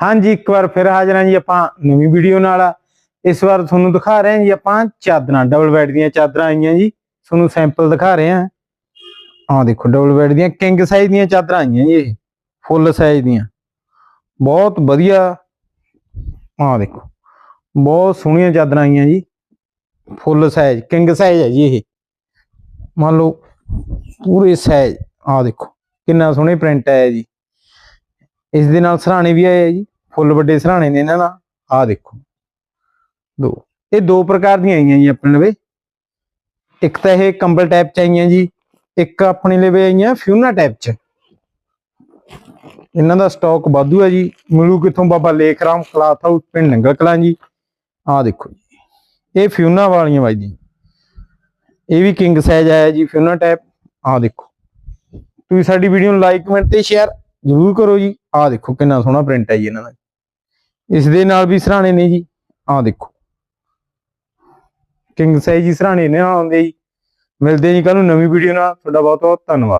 ਹਾਂਜੀ, ਇੱਕ ਵਾਰ ਫਿਰ ਹਾਜ਼ਰ ਹਾਂ ਜੀ ਆਪਾਂ ਨਵੀਂ ਵੀਡੀਓ ਨਾਲ। ਇਸ ਵਾਰ ਤੁਹਾਨੂੰ ਦਿਖਾ ਰਹੇ ਹਾਂ ਜੀ ਆਪਾਂ ਚਾਦਰਾਂ ਡਬਲ ਬੈੱਡ ਦੀਆਂ ਚਾਦਰਾਂ ਆਈਆਂ ਜੀ। ਤੁਹਾਨੂੰ ਸੈਂਪਲ ਦਿਖਾ ਰਹੇ ਹਾਂ। ਆਹ ਦੇਖੋ ਡਬਲ ਬੈੱਡ ਦੀਆਂ ਕਿੰਗ ਸਾਈਜ਼ ਦੀਆਂ ਚਾਦਰਾਂ ਆਈਆਂ ਜੀ ਇਹ। ਫੁੱਲ ਸਾਈਜ਼ ਦੀਆਂ। ਬਹੁਤ ਵਧੀਆ। ਆਹ ਦੇਖੋ, ਬਹੁਤ ਸੋਹਣੀਆਂ ਚਾਦਰਾਂ ਆਈਆਂ ਜੀ। ਫੁੱਲ ਸਾਈਜ਼ ਕਿੰਗ ਸਾਈਜ਼ ਹੈ ਜੀ ਇਹ। ਮੰਨ ਲਓ, ਪੂਰੇ ਸਾਈਜ਼ ਆਹ ਦੇਖੋ, ਕਿੰਨਾ ਸੋਹਣੇ ਪ੍ਰਿੰਟ ਆਇਆ ਜੀ। ਇਸ ਦੇ ਨਾਲ ਸਰਾਣੇ ਵੀ ਆਏ ਆ ਜੀ, ਫੁੱਲ ਵੱਡੇ ਸਰਾਣੇ ਨੇ ਇਹਨਾਂ ਦਾ ਆਹ ਦੇਖੋ। ਦੋ। ਇਹ ਦੋ ਪ੍ਰਕਾਰ ਦੀਆਂ ਆਈਆਂ ਜੀ ਆਪਣੇ ਲਵੇ। ਇੱਕ ਤਾਂ ਇਹ ਕੰਬਲ ਟਾਈਪ ਚ ਆਈਆਂ ਜੀ, ਇੱਕ ਆਪਣੇ ਲਵੇ ਆਈਆਂ ਫਿਊਨਾ ਟਾਈਪ ਚ। ਇਹਨਾਂ ਦਾ ਸਟਾਕ ਵਾਧੂ ਹੈ ਜੀ। ਮਿਲੂ ਕਿੱਥੋਂ ਬਾਬਾ ਲੇਖ ਰਾਮ ਕਲਾਥ ਹਾਊਸ, ਪਿੰਡ ਨੰਗਲ ਕਲਾਂ ਜੀ। ਆਹ ਦੇਖੋ ਜੀ। ਇਹ ਫਿਊਨਾ ਵਾਲੀਆਂ ਬਾਈ ਜੀ। ਇਹ ਵੀ ਕਿੰਗ ਸਾਈਜ਼ ਆਇਆ ਜੀ, ਫਿਊਨਾ ਟਾਈਪ। ਆਹ ਦੇਖੋ। ਤੁਸੀਂ ਸਾਡੀ ਵੀਡੀਓ ਨੂੰ ਲਾਈਕ ਕਮੈਂਟ ਤੇ ਸ਼ੇਅਰ ਜ਼ਰੂਰ ਕਰੋ ਜੀ। ਆਹ ਦੇਖੋ ਕਿੰਨਾ ਸੋਹਣਾ ਪ੍ਰਿੰਟ ਹੈ ਜੀ ਇਹਨਾਂ ਦਾ। ਇਸ ਦੇ ਨਾਲ ਵੀ ਸਰਾਣੇ ਨੇ ਜੀ। ਆਹ ਦੇਖੋ। ਕਿੰਗ ਸਾਈਜ਼ ਜੀ ਸਰਾਣੇ ਨੇ ਆਉਂਦੇ ਜੀ। ਮਿਲਦੇ ਜੀ ਕੱਲ ਨੂੰ ਨਵੀਂ ਵੀਡੀਓ ਨਾਲ। ਤੁਹਾਡਾ ਬਹੁਤ ਬਹੁਤ ਧੰਨਵਾਦ।